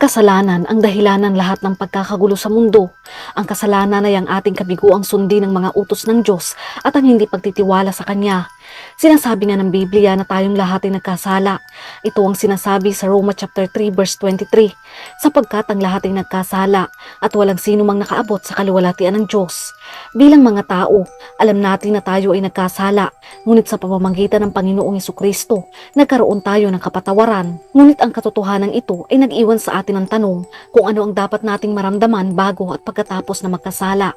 kasalanan ang dahilanan lahat ng pagkakagulo sa mundo. Ang kasalanan ay ang ating kabiguang sundin ng mga utos ng Diyos at ang hindi pagtitiwala sa Kanya. Sinasabi nga ng Biblia na tayong lahat ay nagkasala. Ito ang sinasabi sa Roma chapter 3 verse 23, sapagkat ang lahat ay nagkasala at walang sino mang nakaabot sa kaluwalhatian ng Diyos. Bilang mga tao, alam natin na tayo ay nagkasala, ngunit sa pamamagitan ng Panginoong Kristo, nagkaroon tayo ng kapatawaran. Ngunit ang katotohanan ito ay nag-iwan sa atin ng tanong kung ano ang dapat nating maramdaman bago at pagkatapos na magkasala.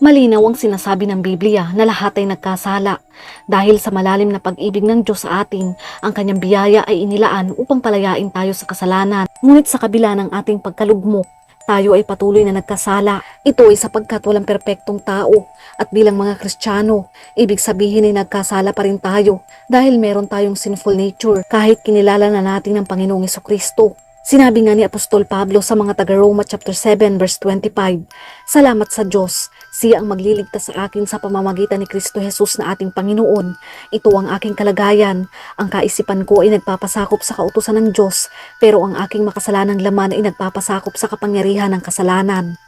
Malinaw ang sinasabi ng Biblia na lahat ay nagkasala. Dahil sa malalim na pag-ibig ng Diyos sa atin, ang kanyang biyaya ay inilaan upang palayain tayo sa kasalanan. Ngunit sa kabila ng ating pagkalugmok, tayo ay patuloy na nagkasala. Ito ay sapagkat walang perpektong tao. At bilang mga Kristiyano, ibig sabihin ay nagkasala pa rin tayo dahil meron tayong sinful nature kahit kinilala na natin ng Panginoong Kristo. Sinabi nga ni Apostol Pablo sa mga taga-Roma chapter 7 verse 25, Salamat sa Diyos, siya ang magliligtas sa akin sa pamamagitan ni Kristo Jesus na ating Panginoon. Ito ang aking kalagayan. Ang kaisipan ko ay nagpapasakop sa kautusan ng Diyos, pero ang aking makasalanang laman ay nagpapasakop sa kapangyarihan ng kasalanan.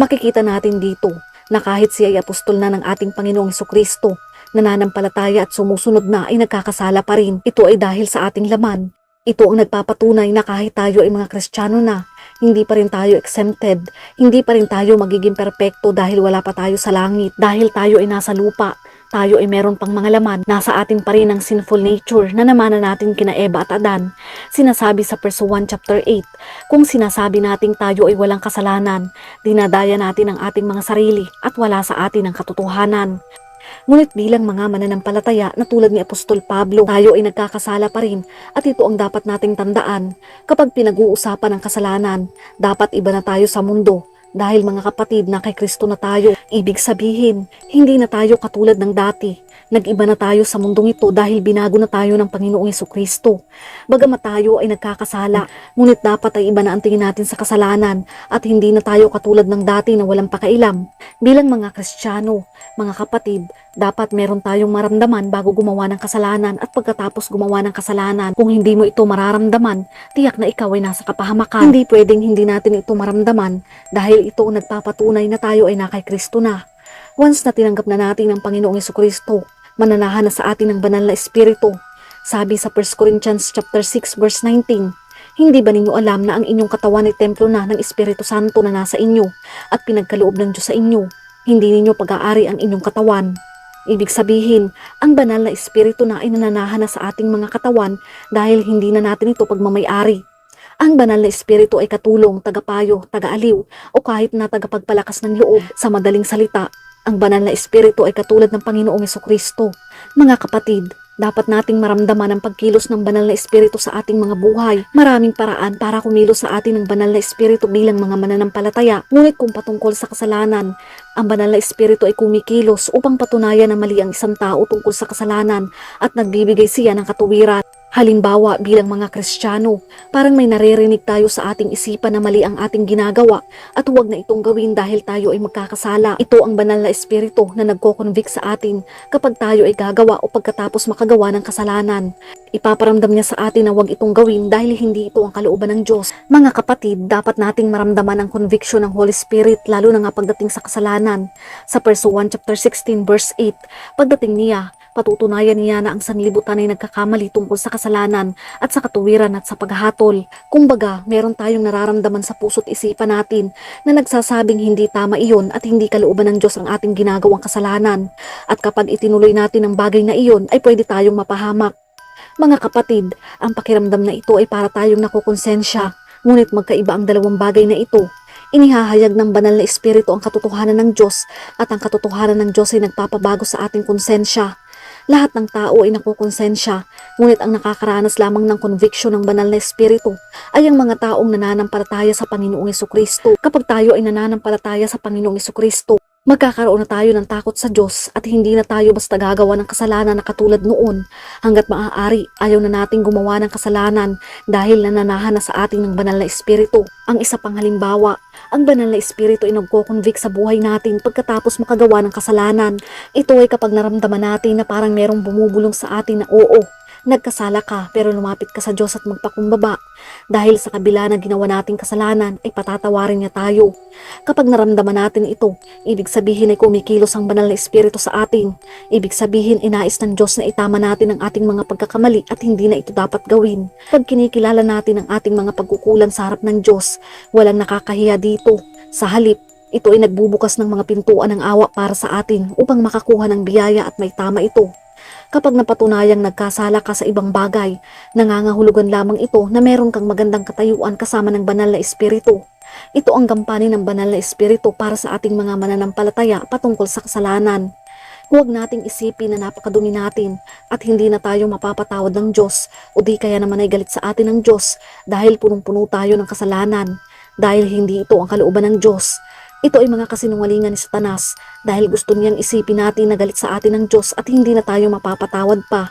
Makikita natin dito na kahit siya ay apostol na ng ating Panginoong Kristo, nananampalataya at sumusunod na ay nagkakasala pa rin. Ito ay dahil sa ating laman. Ito ang nagpapatunay na kahit tayo ay mga Kristiyano na, hindi pa rin tayo exempted, hindi pa rin tayo magiging perpekto dahil wala pa tayo sa langit, dahil tayo ay nasa lupa, tayo ay meron pang mga laman, nasa atin pa rin ang sinful nature na namana natin kina Eva at Adan. Sinasabi sa verse 1 chapter 8, kung sinasabi nating tayo ay walang kasalanan, dinadaya natin ang ating mga sarili at wala sa atin ang katotohanan. Ngunit bilang mga mananampalataya na tulad ni Apostol Pablo, tayo ay nagkakasala pa rin at ito ang dapat nating tandaan. Kapag pinag-uusapan ng kasalanan, dapat iba na tayo sa mundo. Dahil mga kapatid na kay Kristo na tayo, ibig sabihin, hindi na tayo katulad ng dati. Nag-iba na tayo sa mundong ito dahil binago na tayo ng Panginoong Yeso Kristo. Bagamat tayo ay nagkakasala, ngunit dapat ay iba na ang tingin natin sa kasalanan at hindi na tayo katulad ng dati na walang pakailam. Bilang mga Kristiyano, mga kapatid, dapat meron tayong maramdaman bago gumawa ng kasalanan at pagkatapos gumawa ng kasalanan. Kung hindi mo ito mararamdaman, tiyak na ikaw ay nasa kapahamakan. Hindi pwedeng hindi natin ito maramdaman dahil ito ang nagpapatunay na tayo ay nakay Kristo na. Once na tinanggap na natin ng Panginoong Yeso Kristo, mananahan na sa atin ng banal na espiritu. Sabi sa 1 Corinthians chapter 6 verse 19, hindi ba ninyo alam na ang inyong katawan ay templo na ng Espiritu Santo na nasa inyo at pinagkaloob ng Diyos sa inyo? Hindi ninyo pag-aari ang inyong katawan. Ibig sabihin, ang banal na espiritu na ay nananahan na sa ating mga katawan dahil hindi na natin ito pagmamayari. Ang banal na espiritu ay katulong, tagapayo, tagaaliw o kahit na tagapagpalakas ng loob sa madaling salita. Ang banal na espiritu ay katulad ng Panginoong Kristo. Mga kapatid, dapat nating maramdaman ang pagkilos ng banal na espiritu sa ating mga buhay. Maraming paraan para kumilos sa atin ang banal na espiritu bilang mga mananampalataya. Ngunit kung patungkol sa kasalanan, ang banal na espiritu ay kumikilos upang patunayan na mali ang isang tao tungkol sa kasalanan at nagbibigay siya ng katuwiran. Halimbawa bilang mga Kristiyano, parang may naririnig tayo sa ating isipan na mali ang ating ginagawa at huwag na itong gawin dahil tayo ay magkakasala. Ito ang banal na espiritu na nagko-convict sa atin kapag tayo ay gagawa o pagkatapos makagawa ng kasalanan. Ipaparamdam niya sa atin na huwag itong gawin dahil hindi ito ang kalooban ng Diyos. Mga kapatid, dapat nating maramdaman ang conviction ng Holy Spirit lalo na nga pagdating sa kasalanan. Sa verse 1 chapter 16 verse 8, pagdating niya, patutunayan niya na ang sanlibutan ay nagkakamali tungkol sa kasalanan at sa katuwiran at sa paghahatol. Kumbaga, meron tayong nararamdaman sa puso't isipan natin na nagsasabing hindi tama iyon at hindi kalooban ng Diyos ang ating ginagawang kasalanan. At kapag itinuloy natin ang bagay na iyon, ay pwede tayong mapahamak. Mga kapatid, ang pakiramdam na ito ay para tayong nakukonsensya, ngunit magkaiba ang dalawang bagay na ito. Inihahayag ng banal na espiritu ang katotohanan ng Diyos at ang katotohanan ng Diyos ay nagpapabago sa ating konsensya. Lahat ng tao ay nakukonsensya, ngunit ang nakakaranas lamang ng conviction ng banal na espiritu ay ang mga taong nananampalataya sa Panginoong Kristo. Kapag tayo ay nananampalataya sa Panginoong Kristo, magkakaroon na tayo ng takot sa Diyos at hindi na tayo basta gagawa ng kasalanan na katulad noon. Hanggat maaari, ayaw na nating gumawa ng kasalanan dahil nananahan na sa ating ng banal na espiritu. Ang isa pang halimbawa, ang banal na espiritu ay nagko-convict sa buhay natin pagkatapos makagawa ng kasalanan. Ito ay kapag naramdaman natin na parang merong bumubulong sa atin na oo, Nagkasala ka pero lumapit ka sa Diyos at magpakumbaba. Dahil sa kabila ng ginawa nating kasalanan ay patatawarin niya tayo. Kapag naramdaman natin ito, ibig sabihin ay kumikilos ang banal na espiritu sa atin. Ibig sabihin inais ng Diyos na itama natin ang ating mga pagkakamali at hindi na ito dapat gawin. Pag kinikilala natin ang ating mga pagkukulan sa harap ng Diyos, walang nakakahiya dito. Sa halip, ito ay nagbubukas ng mga pintuan ng awa para sa atin upang makakuha ng biyaya at may tama ito. Kapag napatunayang nagkasala ka sa ibang bagay, nangangahulugan lamang ito na meron kang magandang katayuan kasama ng banal na espiritu. Ito ang gampanin ng banal na espiritu para sa ating mga mananampalataya patungkol sa kasalanan. Huwag nating isipin na napakadumi natin at hindi na tayo mapapatawad ng Diyos o di kaya naman ay galit sa atin ng Diyos dahil punong-puno tayo ng kasalanan. Dahil hindi ito ang kalooban ng Diyos. Ito ay mga kasinungalingan ni Satanas dahil gusto niyang isipin natin na galit sa atin ng Diyos at hindi na tayo mapapatawad pa.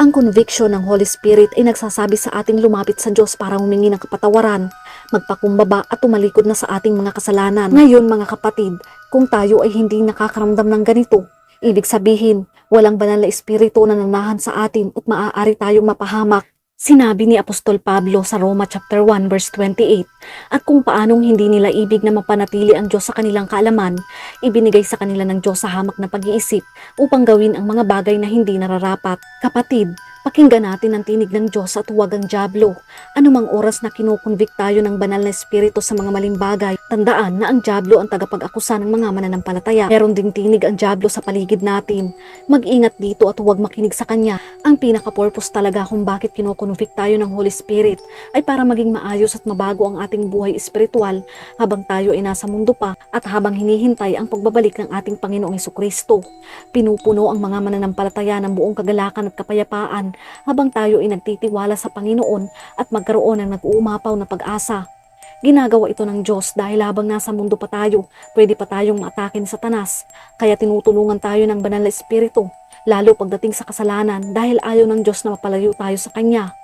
Ang conviction ng Holy Spirit ay nagsasabi sa ating lumapit sa Diyos para humingi ng kapatawaran, magpakumbaba at tumalikod na sa ating mga kasalanan. Ngayon mga kapatid, kung tayo ay hindi nakakaramdam ng ganito, ibig sabihin, walang banal na espiritu na nanahan sa atin at maaari tayong mapahamak. Sinabi ni Apostol Pablo sa Roma chapter 1 verse 28 at kung paanong hindi nila ibig na mapanatili ang Diyos sa kanilang kaalaman, ibinigay sa kanila ng Diyos sa hamak na pag-iisip upang gawin ang mga bagay na hindi nararapat. Kapatid, pakinggan natin ang tinig ng Diyos at huwag ang Diablo. Anumang oras na kinukonvict tayo ng banal na espiritu sa mga maling bagay, tandaan na ang Diablo ang tagapag-akusa ng mga mananampalataya. Meron ding tinig ang Diablo sa paligid natin. Mag-ingat dito at huwag makinig sa kanya. Ang pinaka-purpose talaga kung bakit kinukonvict tayo ng Holy Spirit ay para maging maayos at mabago ang ating buhay espiritual habang tayo ay nasa mundo pa at habang hinihintay ang pagbabalik ng ating Panginoong Kristo. Pinupuno ang mga mananampalataya ng buong kagalakan at kapayapaan habang tayo ay nagtitiwala sa Panginoon at magkaroon ng nag-uumapaw na pag-asa. Ginagawa ito ng Diyos dahil habang nasa mundo pa tayo, pwede pa tayong maatake ni Satanas. Kaya tinutulungan tayo ng banal na espiritu, lalo pagdating sa kasalanan dahil ayaw ng Diyos na mapalayo tayo sa Kanya.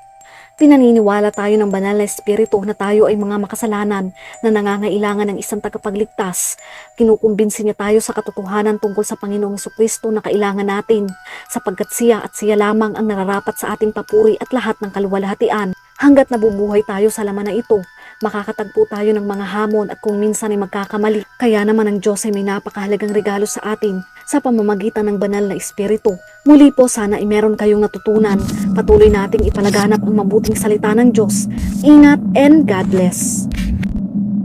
Pinaniniwala tayo ng banal na espiritu na tayo ay mga makasalanan na nangangailangan ng isang tagapagligtas. Kinukumbinsi niya tayo sa katotohanan tungkol sa Panginoong Kristo na kailangan natin, sapagkat siya at siya lamang ang nararapat sa ating papuri at lahat ng kaluwalhatian. Hanggat nabubuhay tayo sa laman na ito, makakatagpo tayo ng mga hamon at kung minsan ay magkakamali. Kaya naman ang Diyos ay may napakahalagang regalo sa atin sa pamamagitan ng banal na espiritu. Muli po sana ay meron kayong natutunan. Patuloy nating ipalaganap ang mabuting salita ng Diyos. Ingat and God bless.